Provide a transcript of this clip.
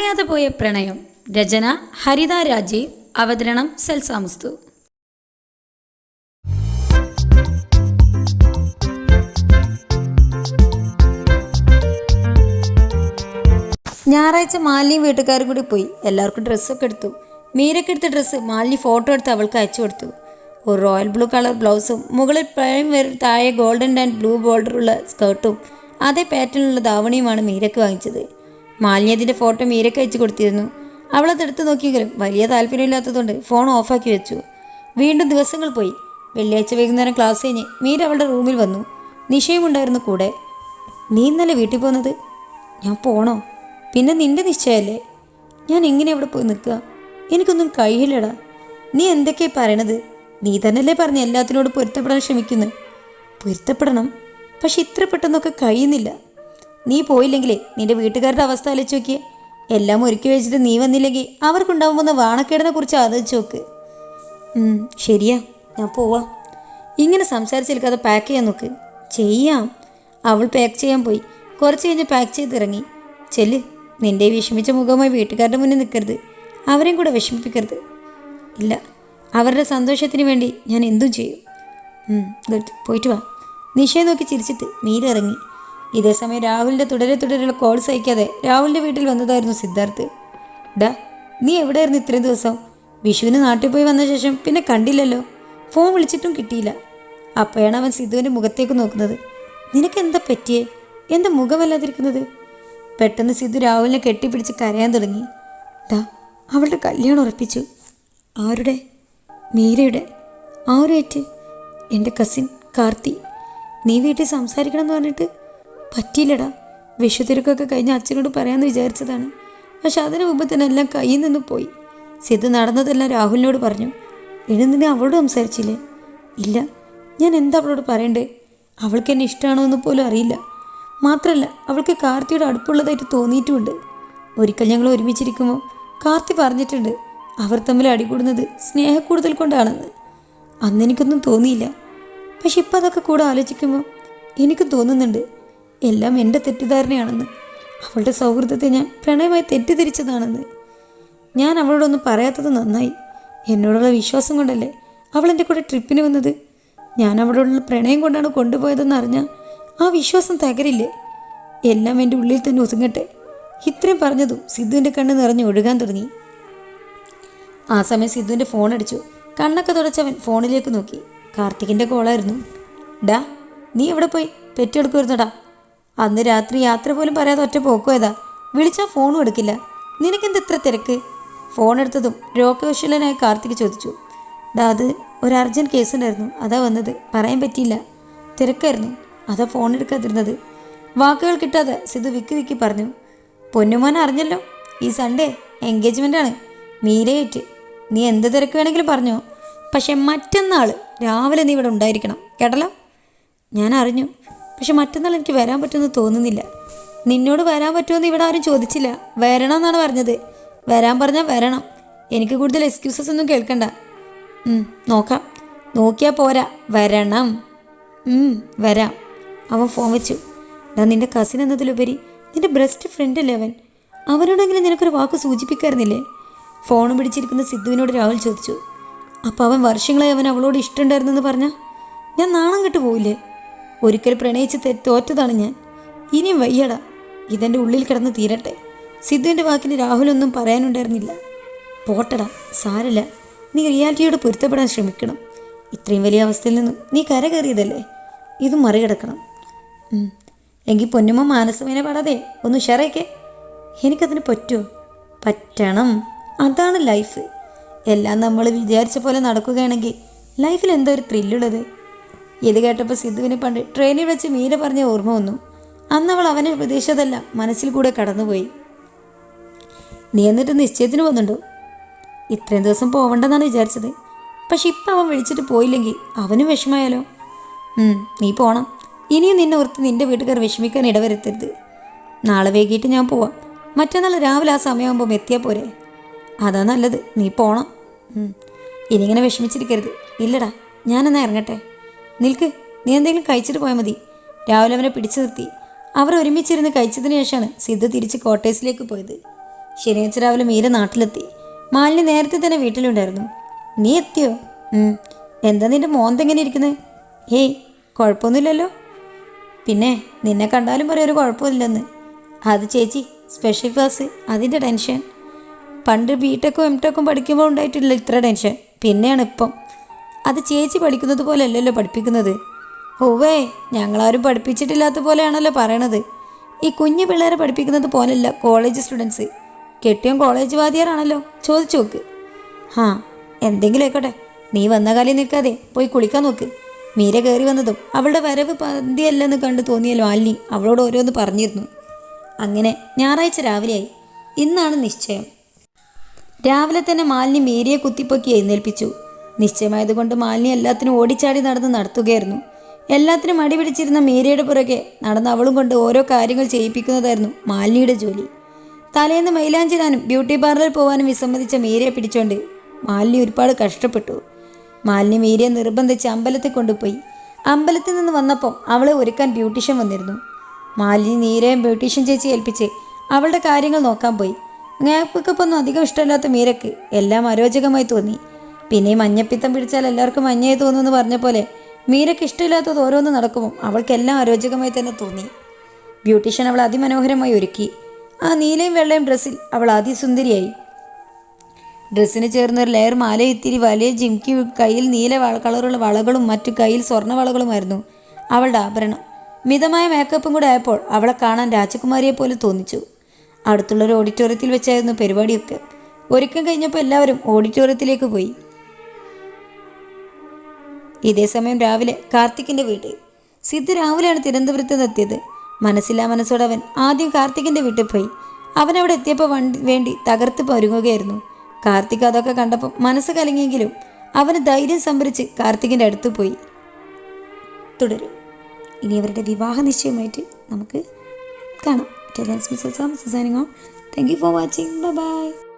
പറയാതെ പോയ പ്രണയം. രചന ഹരിത രാജീവ്. അവതരണം സെൽസാമുസ്തു ഞായറാഴ്ച മാലിന്യം വീട്ടുകാരും കൂടി പോയി. എല്ലാവർക്കും ഡ്രസ്സൊക്കെ എടുത്തു. മീരയ്ക്ക് എടുത്ത ഡ്രസ്സ് മാലിന്യ ഫോട്ടോ എടുത്ത് അവൾക്ക് അയച്ചു കൊടുത്തു. ഒരു റോയൽ ബ്ലൂ കളർ ബ്ലൗസും മുകളിൽ പ്രൈം വരെ താഴെ ഗോൾഡൻ ആൻഡ് ബ്ലൂ ബോർഡറുള്ള സ്കേർട്ടും അതേ പാറ്റേണിലുള്ള ധാവണിയുമാണ് മീരയ്ക്ക് വാങ്ങിച്ചത്. മാലിന്യ അതിന്റെ ഫോട്ടോ മീരക്ക് അയച്ചു കൊടുത്തിരുന്നു. അവളത് എടുത്തു നോക്കിയെങ്കിലും വലിയ താല്പര്യമില്ലാത്തതുകൊണ്ട് ഫോൺ ഓഫാക്കി വെച്ചു. വീണ്ടും ദിവസങ്ങൾ പോയി. വെള്ളിയാഴ്ച വൈകുന്നേരം ക്ലാസ് കഴിഞ്ഞ് മീര അവളുടെ റൂമിൽ വന്നു. നിഷയും ഉണ്ടായിരുന്നു കൂടെ. നീ ഇന്നലെ വീട്ടിൽ പോകുന്നത് ഞാൻ പോണോ? പിന്നെ നിന്റെ നിശ്ചയമല്ലേ ഞാൻ എങ്ങനെ അവിടെ പോയി നിൽക്കുക? എനിക്കൊന്നും കഴിയില്ലടാ. നീ എന്തൊക്കെയാ പറയണത്? നീ തന്നെയല്ലേ പറഞ്ഞ് എല്ലാത്തിനോട് പൊരുത്തപ്പെടാൻ ശ്രമിക്കുന്നു പൊരുത്തപ്പെടണം. പക്ഷെ ഇത്ര പെട്ടെന്നൊക്കെ കഴിയുന്നില്ല. നീ പോയില്ലെങ്കിലേ നിന്റെ വീട്ടുകാരുടെ അവസ്ഥ ആലോചിച്ച് നോക്കിയേ. എല്ലാം ഒരുക്കി വെച്ചിട്ട് നീ വന്നില്ലെങ്കിൽ അവർക്കുണ്ടാവാൻ വാണക്കേടിനെ കുറിച്ച് ആലോചിച്ച് നോക്ക്. ശരിയാ. ഞാൻ പോവാം. ഇങ്ങനെ സംസാരിച്ചിരിക്കാതെ പാക്ക് ചെയ്യാൻ നോക്ക്. ചെയ്യാം. അവൾ പാക്ക് ചെയ്യാൻ പോയി. കുറച്ച് കഴിഞ്ഞ് പാക്ക് ചെയ്തിറങ്ങി. ചെല്ല്. നിന്റെ വിഷമിച്ച മുഖമായി വീട്ടുകാരുടെ മുന്നിൽ നിൽക്കരുത് അവരെയും കൂടെ വിഷമിപ്പിക്കരുത്. ഇല്ല. അവരുടെ സന്തോഷത്തിന് വേണ്ടി ഞാൻ എന്തും ചെയ്യും. പോയിട്ട് വാ. നിഷയെ നോക്കി ചിരിച്ചിട്ട് മീര ഇറങ്ങി ഇതേ സമയം രാഹുലിന്റെ തുടരെ തുടരെയുള്ള കോൾ സഹിക്കാതെ രാഹുലിന്റെ വീട്ടിൽ വന്നതായിരുന്നു സിദ്ധാർത്ഥ്. ഡാ നീ എവിടെയായിരുന്നു ഇത്രയും ദിവസം? വിഷുവിന് നാട്ടിൽ പോയി വന്ന ശേഷം പിന്നെ കണ്ടില്ലല്ലോ. ഫോൺ വിളിച്ചിട്ടും കിട്ടിയില്ല. അപ്പോഴാണ് അവൻ സിദ്ധുവിന്റെ മുഖത്തേക്ക് നോക്കുന്നത്. നിനക്ക് എന്താ പറ്റിയേ? എന്താ മുഖമല്ലാതിരിക്കുന്നത്? പെട്ടെന്ന് സിദ്ധു രാഹുലിനെ കെട്ടിപ്പിടിച്ച് കരയാൻ തുടങ്ങി. ഡാ അവളുടെ കല്യാണം ഉറപ്പിച്ചു. ആരുടെ? മീരയുടെ. ആരുമായിട്ട് എന്റെ കസിൻ കാർത്തി. നീ വീട്ടിൽ സംസാരിക്കണം എന്ന് പറഞ്ഞിട്ട് പറ്റിയില്ലടാ. വിഷുതിരക്കൊക്കെ കഴിഞ്ഞ് അച്ഛനോട് പറയാമെന്ന് വിചാരിച്ചതാണ്. പക്ഷെ അതിനു മുമ്പ് തന്നെ എല്ലാം കയ്യിൽ നിന്ന് പോയി. സിദ്ധു നടന്നതെല്ലാം രാഹുലിനോട് പറഞ്ഞു. എഴുന്നിനെ അവളോട് സംസാരിച്ചില്ലേ? ഇല്ല. ഞാൻ എന്താ അവളോട് പറയണ്ടേ? അവൾക്ക് എന്നെ ഇഷ്ടമാണോ എന്ന് പോലും അറിയില്ല. മാത്രമല്ല അവൾക്ക് കാർത്തിയുടെ അടുപ്പുള്ളതായിട്ട് തോന്നിയിട്ടുമുണ്ട്. ഒരിക്കൽ ഞങ്ങൾ ഒരുമിച്ചിരിക്കുമ്പോൾ കാർത്തി പറഞ്ഞിട്ടുണ്ട് അവർ തമ്മിൽ അടികൂടുന്നത് സ്നേഹക്കൂടുതൽ കൊണ്ടാണെന്ന്. അന്ന് എനിക്കൊന്നും തോന്നിയില്ല. പക്ഷെ ഇപ്പം അതൊക്കെ കൂടെ ആലോചിക്കുമ്പോൾ എനിക്ക് തോന്നുന്നുണ്ട്. എല്ലാം എന്റെ തെറ്റിദ്ധാരണയാണെന്ന്. അവളുടെ സൗഹൃദത്തെ ഞാൻ പ്രണയമായി തെറ്റിദ്ധരിച്ചതാണെന്ന്. ഞാൻ അവളോടൊന്നും പറയാത്തത് നന്നായി. എന്നോടുള്ള വിശ്വാസം കൊണ്ടല്ലേ അവൾ എന്റെ കൂടെ ട്രിപ്പിന് വന്നത്? ഞാൻ അവളോടുള്ള പ്രണയം കൊണ്ടാണ് കൊണ്ടുപോയതെന്ന് അറിഞ്ഞാൽ ആ വിശ്വാസം തകരില്ലേ? എല്ലാം എന്റെ ഉള്ളിൽ തന്നെ ഒതുങ്ങട്ടെ. ഇത്രയും പറഞ്ഞതും സിദ്ധുവിന്റെ കണ്ണ് നിറഞ്ഞ് ഒഴുകാൻ തുടങ്ങി. ആ സമയം സിദ്ധുവിന്റെ ഫോൺ അടിച്ചു. കണ്ണൊക്കെ തുടച്ചവൻ ഫോണിലേക്ക് നോക്കി. കാർത്തികിന്റെ കോളായിരുന്നു. ഡാ നീ എവിടെ പോയി? പെറ്റെടുക്കുമായിരുന്നടാ അന്ന് രാത്രി യാത്ര പോലും പറയാതെ ഒറ്റ പോക്കുപോയതാ വിളിച്ചാൽ ഫോണും എടുക്കില്ല. നിനക്കെന്ത് ഇത്ര തിരക്ക്? ഫോൺ എടുത്തതും രോഗവശലനായ കാർത്തിക് ചോദിച്ചു. ഡാ അത് ഒരു അർജന്റ് കേസ് ഉണ്ടായിരുന്നു. അതാ വന്നത്. പറയാൻ പറ്റിയില്ല. തിരക്കായിരുന്നു. അതാ ഫോൺ എടുക്കാതിരുന്നത്. വാക്കുകൾ കിട്ടാതെ സിധു വിക്കി വിക്കി പറഞ്ഞു. പൊന്നുമോൻ അറിഞ്ഞല്ലോ. ഈ സൺഡേ എൻഗേജ്മെന്റ് ആണ്. മീരയേറ്റ് നീ എന്ത് തിരക്ക് വേണമെങ്കിലും പറഞ്ഞു. പക്ഷെ മറ്റന്നാൾ രാവിലെ നീ ഇവിടെ ഉണ്ടായിരിക്കണം. കേട്ടല്ലോ? ഞാൻ അറിഞ്ഞു. പക്ഷെ മറ്റന്നാൾ എനിക്ക് വരാൻ പറ്റുമെന്ന് തോന്നുന്നില്ല. നിന്നോട് വരാൻ പറ്റുമെന്ന് ഇവിടെ ആരും ചോദിച്ചില്ല. വരണം എന്നാണ് പറഞ്ഞത്. വരാൻ പറഞ്ഞാൽ വരണം. എനിക്ക് കൂടുതൽ എക്സ്ക്യൂസസ് ഒന്നും കേൾക്കണ്ട. നോക്കാം. നോക്കിയാൽ പോരാ. വരണം. വരാം. അവൻ ഫോൺ വെച്ചു. ഞാൻ നിന്റെ കസിൻ എന്നതിലുപരി നിന്റെ ബെസ്റ്റ് ഫ്രണ്ട് അല്ലേ അവൻ? അവനോടെങ്കിലും നിനക്കൊരു വാക്ക് സൂചിപ്പിക്കായിരുന്നില്ലേ? ഫോണും പിടിച്ചിരിക്കുന്ന സിദ്ധുവിനോട് രാഹുൽ ചോദിച്ചു. അപ്പോൾ അവൻ വർഷങ്ങളായി അവൻ അവളോട് ഇഷ്ടമുണ്ടായിരുന്നെന്ന് പറഞ്ഞാൽ ഞാൻ നാണം കെട്ട് പോയില്ലേ ഒരിക്കൽ പ്രണയിച്ച് തോറ്റതാണ് ഞാൻ. ഇനിയും വയ്യടാ. ഇതെന്റെ ഉള്ളിൽ കിടന്ന് തീരട്ടെ. സിദ്ധുവിന്റെ വാക്കിന് രാഹുലൊന്നും പറയാനുണ്ടായിരുന്നില്ല. പോട്ടടാ സാരല്ല. നീ റിയാലിറ്റിയോട് പൊരുത്തപ്പെടാൻ ശ്രമിക്കണം. ഇത്രയും വലിയ അവസ്ഥയിൽ നിന്നും നീ കരകയറിയതല്ലേ ഇത് മറികടക്കണം. എങ്കിൽ പൊന്നുമ്മ മാനസമേനെ പാടാതെ ഒന്ന് ഉഷാറായിക്കേ. എനിക്കതിന് പറ്റുമോ പറ്റണം. അതാണ് ലൈഫ്. എല്ലാം നമ്മൾ വിചാരിച്ച പോലെ നടക്കുകയാണെങ്കിൽ ലൈഫിൽ എന്തോ ഒരു ത്രില്ലുള്ളത് ഇത് കേട്ടപ്പോൾ സിദ്ധുവിന് പണ്ട് ട്രെയിനിൽ വെച്ച് മീര പറഞ്ഞ ഓർമ്മ വന്നു. അന്ന് അവൾ അവനെ ഉപദേശിച്ചതല്ല മനസ്സിൽ കൂടെ കടന്നുപോയി. നീ എന്നിട്ട് നിശ്ചയത്തിന് പോകുന്നുണ്ടോ? ഇത്രയും ദിവസം പോവണ്ടെന്നാണ് വിചാരിച്ചത്. പക്ഷെ ഇപ്പം അവൻ വിളിച്ചിട്ട് പോയില്ലെങ്കിൽ അവനും വിഷമമായാലോ? നീ പോണം. ഇനിയും നിന്നെ ഓർത്ത് നിന്റെ വീട്ടുകാർ വിഷമിക്കാൻ ഇടവരുത്തരുത്. നാളെ വൈകിട്ട് ഞാൻ പോവാം. മറ്റന്നാൾ രാവിലെ ആ സമയമാകുമ്പോൾ എത്തിയാൽ പോരെ. അതാ നല്ലത്. നീ പോണം. ഇനിങ്ങനെ വിഷമിച്ചിരിക്കരുത്. ഇല്ലടാ ഞാനെന്നാ ഇറങ്ങട്ടെ. നിൽക്ക് നീ എന്തെങ്കിലും കഴിച്ചിട്ട് പോയാൽ മതി. രാവിലെ അവനെ പിടിച്ചു നിർത്തി. അവർ ഒരുമിച്ചിരുന്ന് കഴിച്ചതിന് ശേഷമാണ് സിദ്ധു തിരിച്ച് കോട്ടേഴ്സിലേക്ക് പോയത്. ശനിയാഴ്ച രാവിലെ മീര നാട്ടിലെത്തി. മാലിനി നേരത്തെ തന്നെ വീട്ടിലുണ്ടായിരുന്നു. നീ എത്തിയോ? എന്താ നിന്റെ മോന്തെങ്ങനെ ഇരിക്കുന്നത് ഹേയ് കുഴപ്പമൊന്നുമില്ലല്ലോ. പിന്നെ നിന്നെ കണ്ടാലും പറയാം ഒരു കുഴപ്പമില്ലെന്ന്. അത് ചേച്ചി സ്പെഷ്യൽ ക്ലാസ് അതിന്റെ ടെൻഷൻ. പണ്ട് ബി ടെക്കും എം ടെക്കും പഠിക്കുമ്പോൾ ഉണ്ടായിട്ടില്ല ഇത്ര ടെൻഷൻ. പിന്നെയാണ് ഇപ്പം. അത് ചേച്ചി പഠിക്കുന്നത് പോലെ അല്ലല്ലോ പഠിപ്പിക്കുന്നത്? ഓവേ ഞങ്ങളാരും പഠിപ്പിച്ചിട്ടില്ലാത്ത പോലെയാണല്ലോ പറയണത്. ഈ കുഞ്ഞു പിള്ളേരെ പഠിപ്പിക്കുന്നത് പോലല്ല കോളേജ് സ്റ്റുഡൻസ്. കെട്ടിയും കോളേജ് വാദിയാറാണല്ലോ ചോദിച്ചു നോക്ക്. ഹാ എന്തെങ്കിലും ആയിക്കോട്ടെ. നീ വന്ന കാലി നിൽക്കാതെ പോയി കുളിക്കാൻ നോക്ക്. മീര കയറി വന്നതും അവളുടെ വരവ് പന്തിയല്ലെന്ന് കണ്ട് തോന്നിയ മാലിനി അവളോട് ഓരോന്ന് പറഞ്ഞിരുന്നു. അങ്ങനെ ഞായറാഴ്ച രാവിലെയായി. ഇന്നാണ് നിശ്ചയം. രാവിലെ തന്നെ മാലിനി മീരയെ കുത്തിപ്പൊക്കി എഴുന്നേൽപ്പിച്ചു. നിശ്ചയമായതുകൊണ്ട് മാലിനി എല്ലാത്തിനും ഓടിച്ചാടി നടന്ന് നടത്തുകയായിരുന്നു. എല്ലാത്തിനും അടി പിടിച്ചിരുന്ന മീരയുടെ പുറകെ നടന്ന് അവളും കൊണ്ട് ഓരോ കാര്യങ്ങൾ ചെയ്യിപ്പിക്കുന്നതായിരുന്നു മാലിനിയുടെ ജോലി. തലേന്ന് മൈലാഞ്ചിടാനും ബ്യൂട്ടി പാർലറിൽ പോകാനും വിസമ്മതിച്ച മീരയെ പിടിച്ചോണ്ട് മാലിനി ഒരുപാട് കഷ്ടപ്പെട്ടു. മാലിനി മീരയെ നിർബന്ധിച്ച് അമ്പലത്തിൽ കൊണ്ടുപോയി. അമ്പലത്തിൽ നിന്ന് വന്നപ്പോൾ അവളെ ഒരുക്കാൻ ബ്യൂട്ടീഷ്യൻ വന്നിരുന്നു. മാലിനി നീരയും ബ്യൂട്ടീഷ്യൻ ചേച്ചി ഏൽപ്പിച്ച് അവളുടെ കാര്യങ്ങൾ നോക്കാൻ പോയി. മേക്കപ്പ് ഒന്നും അധികം ഇഷ്ടമില്ലാത്ത മീരക്ക് എല്ലാം അരോചകമായി തോന്നി. പിന്നെ മഞ്ഞപ്പിത്തം പിടിച്ചാൽ എല്ലാവർക്കും മഞ്ഞയെ തോന്നുമെന്ന് പറഞ്ഞ പോലെ മീരയ്ക്ക് ഇഷ്ടമില്ലാത്തത് ഓരോന്ന് നടക്കുമോ അവൾക്കെല്ലാം അരോചകമായി തന്നെ തോന്നി. ബ്യൂട്ടീഷ്യൻ അവൾ അതിമനോഹരമായി ഒരുക്കി. ആ നീലയും വെള്ളയും ഡ്രസ്സിൽ അവൾ അതിസുന്ദരിയായി. ഡ്രസ്സിന് ചേർന്ന ഒരു ലെയർ മാല ഇത്തിരി വലിയ ജിംക്കി കയ്യിൽ നീല കളറുള്ള വളകളും മറ്റു കയ്യിൽ സ്വർണ വളകളുമായിരുന്നു അവളുടെ ആഭരണം. മിതമായ മേക്കപ്പും കൂടെ ആയപ്പോൾ അവളെ കാണാൻ രാജകുമാരിയെ പോലെ തോന്നിച്ചു. അടുത്തുള്ളൊരു ഓഡിറ്റോറിയത്തിൽ വെച്ചായിരുന്നു പരിപാടിയൊക്കെ. ഒരുക്കം കഴിഞ്ഞപ്പോൾ എല്ലാവരും ഓഡിറ്റോറിയത്തിലേക്ക് പോയി. ഇതേ സമയം രാവിലെ കാർത്തിക്കിന്റെ വീട്ടിൽ. സിദ്ധ് രാവിലെയാണ് തിരുവനന്തപുരത്ത് നിന്നെത്തിയത് മനസ്സില്ലാ മനസ്സോടെ അവൻ ആദ്യം കാർത്തിക്കിന്റെ വീട്ടിൽ പോയി. അവൻ അവിടെ എത്തിയപ്പോൾ വണ്ടി തകർത്ത് പരുങ്ങുകയായിരുന്നു. കാർത്തിക് അതൊക്കെ കണ്ടപ്പോൾ മനസ്സ് കലങ്ങിയെങ്കിലും അവന് ധൈര്യം സംഭരിച്ച് കാർത്തികിന്റെ അടുത്ത് പോയി. തുടരും. ഇനി അവരുടെ വിവാഹ നിശ്ചയമായിട്ട് നമുക്ക് കാണാം. Thank you for watching bye bye